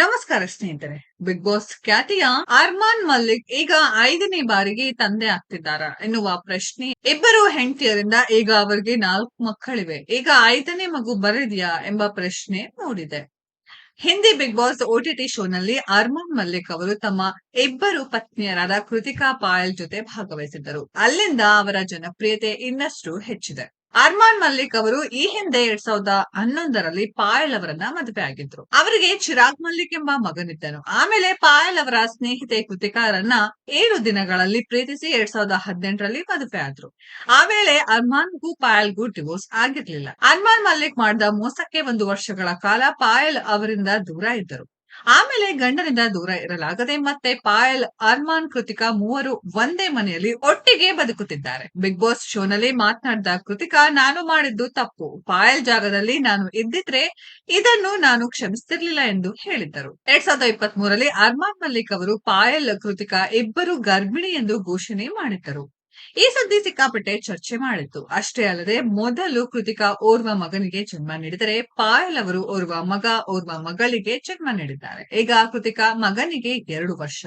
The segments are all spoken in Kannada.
ನಮಸ್ಕಾರ ಸ್ನೇಹಿತರೆ ಬಿಗ್ ಬಾಸ್ ಖ್ಯಾತಿಯ ಅರ್ಮಾನ್ ಮಲ್ಲಿಕ್ ಈಗ ಐದನೇ ಬಾರಿಗೆ ತಂದೆ ಆಗ್ತಿದ್ದಾರ ಎನ್ನುವ ಪ್ರಶ್ನೆ ಇಬ್ಬರು ಹೆಂಡತಿಯರಿಂದ ಈಗ ಅವರಿಗೆ ನಾಲ್ಕು ಮಕ್ಕಳಿವೆ. ಈಗ ಐದನೇ ಮಗು ಬರೆದಿಯಾ ಎಂಬ ಪ್ರಶ್ನೆ ಮೂಡಿದೆ. ಹಿಂದಿ ಬಿಗ್ ಬಾಸ್ ಓಟಿಟಿ ಶೋನಲ್ಲಿ ಅರ್ಮಾನ್ ಮಲ್ಲಿಕ್ ಅವರು ತಮ್ಮ ಇಬ್ಬರು ಪತ್ನಿಯರಾದ ಕೃತಿಕಾ ಪಾಯಲ್ ಜೊತೆ ಭಾಗವಹಿಸಿದ್ದರು. ಅಲ್ಲಿಂದ ಅವರ ಜನಪ್ರಿಯತೆ ಇನ್ನಷ್ಟು ಹೆಚ್ಚಿದೆ. ಅರ್ಮಾನ್ ಮಲ್ಲಿಕ್ ಅವರು ಈ ಹಿಂದೆ ಎರಡ್ ಸಾವಿರದ ಹನ್ನೊಂದರಲ್ಲಿ ಪಾಯಲ್ ಅವರನ್ನ ಮದುವೆ ಆಗಿದ್ರು. ಅವರಿಗೆ ಚಿರಾಗ್ ಮಲ್ಲಿಕ್ ಎಂಬ ಮಗನಿದ್ದನು. ಆಮೇಲೆ ಪಾಯಲ್ ಅವರ ಸ್ನೇಹಿತೆ ಕೃತಿಕಾರನ್ನ ಏಳು ದಿನಗಳಲ್ಲಿ ಪ್ರೀತಿಸಿ ಎರಡ್ ಸಾವಿರದ ಹದಿನೆಂಟರಲ್ಲಿ ಮದುವೆ ಆದ್ರು. ಆ ವೇಳೆ ಅರ್ಮಾನ್ಗೂ ಪಾಯಲ್ಗೂ ಡಿವೋರ್ಸ್ ಆಗಿರ್ಲಿಲ್ಲ. ಅರ್ಮಾನ್ ಮಲ್ಲಿಕ್ ಮಾಡಿದ ಮೋಸಕ್ಕೆ ಒಂದು ವರ್ಷಗಳ ಕಾಲ ಪಾಯಲ್ ಅವರಿಂದ ದೂರ ಇದ್ದರು. ಆಮೇಲೆ ಗಂಡನಿಂದ ದೂರ ಇರಲಾಗದೆ ಮತ್ತೆ ಪಾಯಲ್, ಅರ್ಮಾನ್, ಕೃತಿಕಾ ಮೂವರು ಒಂದೇ ಮನೆಯಲ್ಲಿ ಒಟ್ಟಿಗೆ ಬದುಕುತ್ತಿದ್ದಾರೆ. ಬಿಗ್ ಬಾಸ್ ಶೋನಲ್ಲಿ ಮಾತನಾಡಿದ ಕೃತಿಕಾ, ನಾನು ಮಾಡಿದ್ದು ತಪ್ಪು. ಪಾಯಲ್ ಜಾಗದಲ್ಲಿ ನಾನು ಇದ್ದಿದ್ರೆ ಇದನ್ನು ನಾನು ಕ್ಷಮಿಸ್ತಿರ್ಲಿಲ್ಲ ಎಂದು ಹೇಳಿದ್ದರು. ಎರಡ್ ಸಾವಿರದ ಇಪ್ಪತ್ತ್ ಮೂರರಲ್ಲಿ ಅರ್ಮಾನ್ ಮಲ್ಲಿಕ್ ಅವರು ಪಾಯಲ್, ಕೃತಿಕಾ ಇಬ್ಬರು ಗರ್ಭಿಣಿ ಎಂದು ಘೋಷಣೆ ಮಾಡಿದ್ದರು. ಈ ಸುದ್ದಿ ಸಿಕ್ಕಾಪಟ್ಟೆ ಚರ್ಚೆ ಮಾಡಿತ್ತು. ಅಷ್ಟೇ ಅಲ್ಲದೆ ಮೊದಲು ಕೃತಿಕಾ ಓರ್ವ ಮಗನಿಗೆ ಜನ್ಮ ನೀಡಿದರೆ ಪಾಯಲ್ ಅವರು ಓರ್ವ ಮಗ, ಓರ್ವ ಮಗಳಿಗೆ ಜನ್ಮ ನೀಡಿದ್ದಾರೆ. ಈಗ ಕೃತಿಕಾ ಮಗನಿಗೆ ಎರಡು ವರ್ಷ.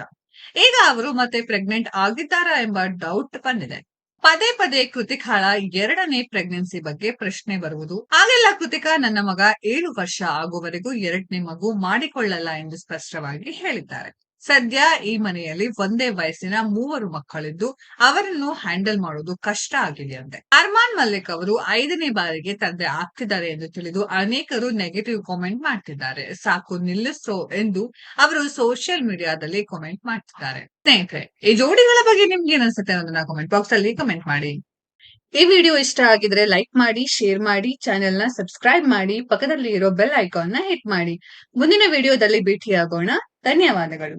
ಈಗ ಅವರು ಮತ್ತೆ ಪ್ರೆಗ್ನೆಂಟ್ ಆಗಿದ್ದಾರಾ ಎಂಬ ಡೌಟ್ ಬಂದಿದೆ. ಪದೇ ಪದೇ ಕೃತಿಕಾಳ ಎರಡನೇ ಪ್ರೆಗ್ನೆನ್ಸಿ ಬಗ್ಗೆ ಪ್ರಶ್ನೆ ಬರುವುದು. ಆಗೆಲ್ಲ ಕೃತಿಕಾ ನನ್ನ ಮಗ ಏಳು ವರ್ಷ ಆಗುವವರೆಗೂ ಎರಡನೇ ಮಗು ಮಾಡಿಕೊಳ್ಳಲ್ಲ ಎಂದು ಸ್ಪಷ್ಟವಾಗಿ ಹೇಳಿದ್ದಾರೆ. ಸದ್ಯ ಈ ಮನೆಯಲ್ಲಿ ಒಂದೇ ವಯಸ್ಸಿನ ಮೂವರು ಮಕ್ಕಳಿದ್ದು ಅವರನ್ನು ಹ್ಯಾಂಡಲ್ ಮಾಡುವುದು ಕಷ್ಟ ಆಗಿದೆ ಅಂತೆ. ಅರ್ಮಾನ್ ಮಲ್ಲಿಕ್ ಅವರು ಐದನೇ ಬಾರಿಗೆ ತಂದೆ ಆಗ್ತಿದ್ದಾರೆ ಎಂದು ತಿಳಿದು ಅನೇಕರು ನೆಗೆಟಿವ್ ಕಾಮೆಂಟ್ ಮಾಡ್ತಿದ್ದಾರೆ. ಸಾಕು ನಿಲ್ಲಿಸೋ ಎಂದು ಅವರು ಸೋಷಿಯಲ್ ಮೀಡಿಯಾದಲ್ಲಿ ಕಾಮೆಂಟ್ ಮಾಡ್ತಿದ್ದಾರೆ. ಸ್ನೇಹಿತರೆ, ಈ ಜೋಡಿಗಳ ಬಗ್ಗೆ ನಿಮ್ಗೆ ಅನ್ಸುತ್ತೆ ಅನ್ನೋದನ್ನ ಕಾಮೆಂಟ್ ಬಾಕ್ಸ್ ಅಲ್ಲಿ ಕಮೆಂಟ್ ಮಾಡಿ. ಈ ವಿಡಿಯೋ ಇಷ್ಟ ಆಗಿದ್ರೆ ಲೈಕ್ ಮಾಡಿ ಶೇರ್ ಮಾಡಿ ಚಾನೆಲ್ನ ಸಬ್ಸ್ಕ್ರೈಬ್ ಮಾಡಿ ಪಕ್ಕದಲ್ಲಿ ಇರೋ ಬೆಲ್ ಐಕಾನ್ನ ಹಿಟ್ ಮಾಡಿ. ಮುಂದಿನ ವಿಡಿಯೋದಲ್ಲಿ ಭೇಟಿಯಾಗೋಣ. ಧನ್ಯವಾದಗಳು.